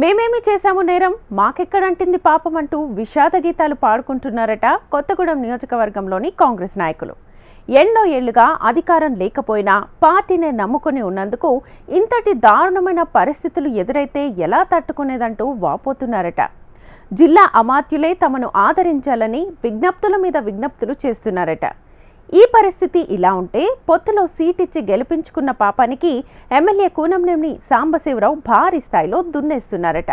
మేమేమి చేశాము నేరం? మాకెక్కడంటింది పాపం అంటూ విషాద గీతాలు పాడుకుంటున్నారట కొత్తగూడెం నియోజకవర్గంలోని కాంగ్రెస్ నాయకులు. ఎన్నో ఏళ్ళుగా అధికారం లేకపోయినా పార్టీనే నమ్ముకొని ఉన్నందుకు ఇంతటి దారుణమైన పరిస్థితులు ఎదురైతే ఎలా తట్టుకునేదంటూ వాపోతున్నారట. జిల్లా అమాత్యులే తమను ఆదరించాలని విజ్ఞప్తుల మీద విజ్ఞప్తులు చేస్తున్నారట. ఈ పరిస్థితి ఇలా ఉంటే పొత్తులో సీటిచ్చి గెలిపించుకున్న పాపానికి ఎమ్మెల్యే కూనంనేని సాంబశివరావు భారీ స్థాయిలో దున్నేస్తున్నారట.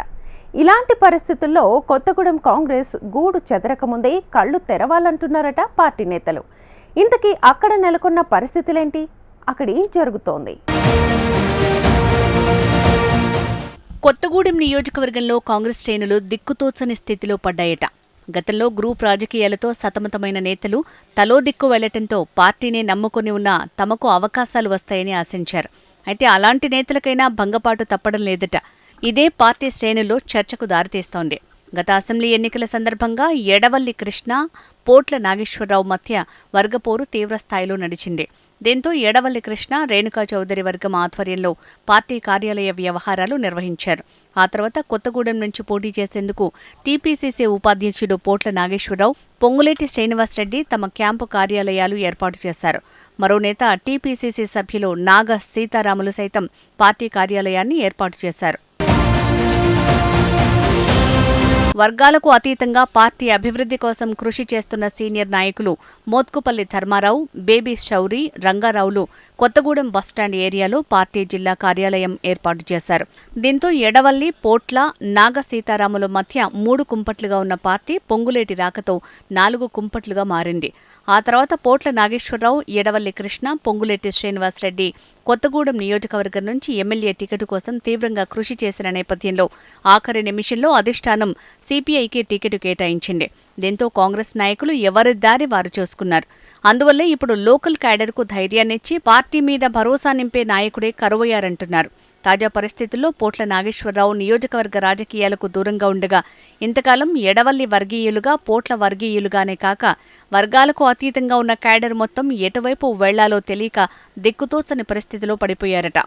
ఇలాంటి పరిస్థితుల్లో కొత్తగూడెం కాంగ్రెస్ గూడు చెదరకముందే కళ్ళు తెరవాలంటున్నారట పార్టీ నేతలు. ఇంతకీ అక్కడ నెలకొన్న పరిస్థితులేంటి? అక్కడ ఏం జరుగుతోంది? కొత్తగూడెం నియోజకవర్గంలో కాంగ్రెస్ శ్రేణులు దిక్కుతోచని స్థితిలో పడ్డాయట. గతంలో గ్రూప్ రాజకీయాలతో సతమతమైన నేతలు తలో దిక్కు వెళ్ళటంతో పార్టీనే నమ్ముకుని ఉన్న తమకు అవకాశాలు వస్తాయని ఆశించారు. అయితే అలాంటి నేతలకైనా భంగపాటు తప్పడం లేదట. ఇదే పార్టీ శ్రేణుల్లో చర్చకు దారితీస్తోంది. గత అసెంబ్లీ ఎన్నికల సందర్భంగా ఎడవల్లి కృష్ణ పోట్ల నాగేశ్వరరావు మధ్య వర్గపోరు తీవ్రస్థాయిలో నడిచింది. దీంతో ఎడవల్లి కృష్ణ రేణుకా చౌదరి వర్గం ఆధ్వర్యంలో పార్టీ కార్యాలయ వ్యవహారాలు నిర్వహించారు. ఆ తర్వాత కొత్తగూడెం నుంచి పోటీ చేసేందుకు టీపీసీసీ ఉపాధ్యక్షుడు పోట్ల నాగేశ్వరరావు పొంగులేటి శ్రీనివాసరెడ్డి తమ క్యాంపు కార్యాలయాలు ఏర్పాటు చేశారు. మరో నేత టీపీసీసీ సభ్యులు నాగ సీతారాములు సైతం పార్టీ కార్యాలయాన్ని ఏర్పాటు చేశారు. వర్గాలకు అతీతంగా పార్టీ అభివృద్ధి కోసం కృషి చేస్తున్న సీనియర్ నాయకులు మోత్కుపల్లి ధర్మారావు బేబీ శౌరి రంగారావులు కొత్తగూడెం బస్టాండ్ ఏరియాలో పార్టీ జిల్లా కార్యాలయం ఏర్పాటు చేశారు. దీంతో ఎడవల్లి పోట్ల నాగ సీతారాముల మధ్య మూడు కుంపట్లుగా ఉన్న పార్టీ పొంగులేటి రాకతో నాలుగు కుంపట్లుగా మారింది. ఆ తర్వాత పోట్ల నాగేశ్వరరావు ఎడవల్లి కృష్ణ పొంగులెట్టి శ్రీనివాసరెడ్డి కొత్తగూడెం నియోజకవర్గం నుంచి ఎమ్మెల్యే టికెట్ కోసం తీవ్రంగా కృషి చేసిన నేపథ్యంలో ఆఖరి నిమిషంలో అధిష్టానం సిపిఐకి టికెట్ కేటాయించింది. దీంతో కాంగ్రెస్ నాయకులు ఎవరి దారి వారు చూసుకున్నారు. అందువల్లే ఇప్పుడు లోకల్ క్యాడర్కు ధైర్యాన్నిచ్చి పార్టీ మీద భరోసా నింపే నాయకుడే కరువయ్యారంటున్నారు. తాజా పరిస్థితుల్లో పోట్ల నాగేశ్వరరావు నియోజకవర్గ రాజకీయాలకు దూరంగా ఉండగా ఇంతకాలం ఎడవల్లి వర్గీయులుగా పోట్ల వర్గీయులుగానే కాక వర్గాలకు అతీతంగా ఉన్న క్యాడర్ మొత్తం ఎటువైపు వెళ్ళాలో తెలియక దిక్కుతోచని పరిస్థితిలో పడిపోయారట.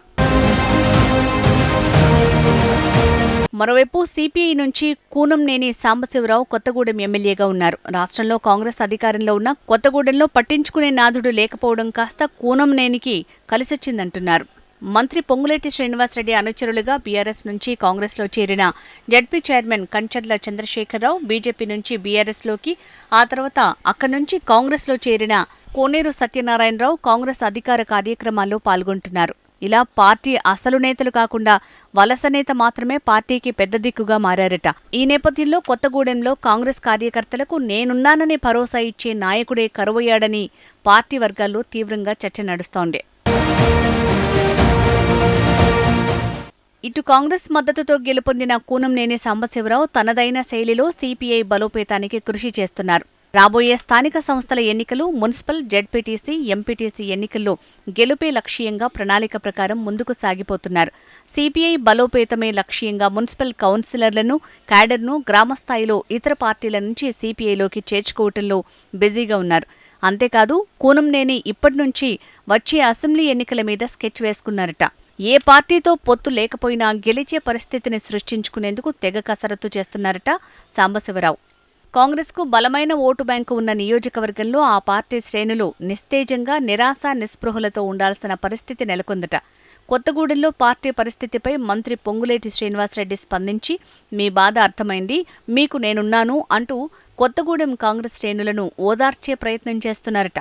మరోవైపు సిపిఐ నుంచి కూనంనేని సాంబశివరావు కొత్తగూడెం ఎమ్మెల్యేగా ఉన్నారు. రాష్ట్రంలో కాంగ్రెస్ అధికారంలో ఉన్న కొత్తగూడెంలో పట్టించుకునే నాదుడు లేకపోవడం కాస్త కూనంనేనికి కలిసొచ్చిందంటున్నారు. మంత్రి పొంగులేటి శ్రీనివాసరెడ్డి అనుచరులుగా బీఆర్ఎస్ నుంచి కాంగ్రెస్లో చేరిన ZP chairman Kancharla Chandrashekhararao BJP నుంచి బీఆర్ఎస్లోకి ఆ తర్వాత అక్కడి నుంచి కాంగ్రెస్లో చేరిన కోనేరు సత్యనారాయణరావు కాంగ్రెస్ అధికార కార్యక్రమాల్లో పాల్గొంటున్నారు. ఇలా పార్టీ అసలు నేతలు కాకుండా వలస నేత మాత్రమే పార్టీకి పెద్ద దిక్కుగా మారారట. ఈ నేపథ్యంలో కొత్తగూడెంలో కాంగ్రెస్ కార్యకర్తలకు నేనున్నానని భరోసా ఇచ్చే నాయకుడే కరువయ్యాడని పార్టీ వర్గాల్లో తీవ్రంగా చర్చ నడుస్తోంది. ఇటు కాంగ్రెస్ మద్దతుతో గెలుపొందిన కూనంనేని సాంబశివరావు తనదైన శైలిలో సిపిఐ బలోపేతానికి కృషి చేస్తున్నారు. రాబోయే స్థానిక సంస్థల ఎన్నికలు మున్సిపల్ జెడ్పీటీసీ ఎంపీటీసీ ఎన్నికల్లో గెలుపే లక్ష్యంగా ప్రణాళిక ప్రకారం ముందుకు సాగిపోతున్నారు. సిపిఐ బలోపేతమే లక్ష్యంగా మున్సిపల్ కౌన్సిలర్లను క్యాడర్ను గ్రామస్థాయిలో ఇతర పార్టీల నుంచి సిపిఐలోకి చేర్చుకోవటంలో బిజీగా ఉన్నారు. అంతేకాదు కూనంనేని ఇప్పటి నుంచి వచ్చే అసెంబ్లీ ఎన్నికల మీద స్కెచ్ వేసుకున్నారట. ఏ పార్టీతో పొత్తు లేకపోయినా గెలిచే పరిస్థితిని సృష్టించుకునేందుకు తెగ కసరత్తు చేస్తున్నారట సాంబశివరావు. కాంగ్రెస్కు బలమైన ఓటు బ్యాంకు ఉన్న నియోజకవర్గంలో ఆ పార్టీ శ్రేణులు నిస్తేజంగా నిరాశ నిస్పృహలతో ఉండాల్సిన పరిస్థితి నెలకొందట. కొత్తగూడెంలో పార్టీ పరిస్థితిపై మంత్రి పొంగులేటి శ్రీనివాసరెడ్డి స్పందించి మీ బాధ అర్థమైంది మీకు నేనున్నాను అంటూ కొత్తగూడెం కాంగ్రెస్ శ్రేణులను ఓదార్చే ప్రయత్నం చేస్తున్నారట.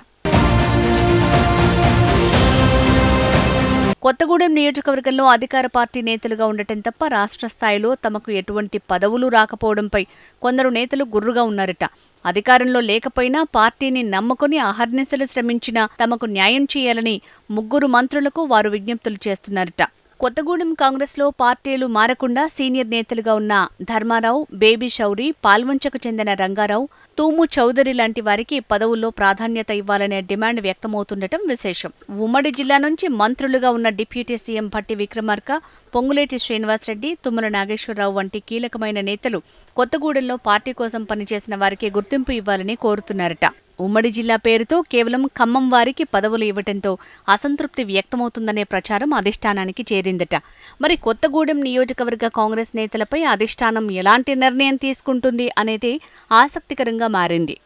కొత్తగూడెం నియోజకవర్గంలో అధికార పార్టీ నేతలుగా ఉండటం తప్ప రాష్ట్ర స్థాయిలో తమకు ఎటువంటి పదవులు రాకపోవడంపై కొందరు నేతలు గుర్రుగా ఉన్నారట. అధికారంలో లేకపోయినా పార్టీని నమ్ముకుని అహర్నిశలు శ్రమించినా తమకు న్యాయం చేయాలని ముగ్గురు మంత్రులకు వారు విజ్ఞప్తులు చేస్తున్నారట. కొత్తగూడెం కాంగ్రెస్లో పార్టీలు మారకుండా సీనియర్ నేతలుగా ఉన్న ధర్మారావు బేబీ శౌరి పాల్వంచకు చెందిన రంగారావు తూము చౌదరి లాంటి వారికి పదవుల్లో ప్రాధాన్యత ఇవ్వాలనే డిమాండ్ వ్యక్తమవుతుండటం విశేషం. ఉమ్మడి జిల్లా నుంచి మంత్రులుగా ఉన్న డిప్యూటీ సీఎం భట్టి విక్రమార్క పొంగులేటి శ్రీనివాసరెడ్డి తుమ్మల నాగేశ్వరరావు వంటి కీలకమైన నేతలు కొత్తగూడెంలో పార్టీ కోసం పనిచేసిన వారికి గుర్తింపు ఇవ్వాలని కోరుతున్నారట. ఉమ్మడి జిల్లా పేరుతో కేవలం ఖమ్మం వారికి పదవులు ఇవ్వటంతో అసంతృప్తి వ్యక్తమవుతుందనే ప్రచారం అధిష్టానానికి చేరిందట. మరి కొత్తగూడెం నియోజకవర్గ కాంగ్రెస్ నేతలపై అధిష్టానం ఎలాంటి నిర్ణయం తీసుకుంటుంది అనేది ఆసక్తికరంగా మారింది.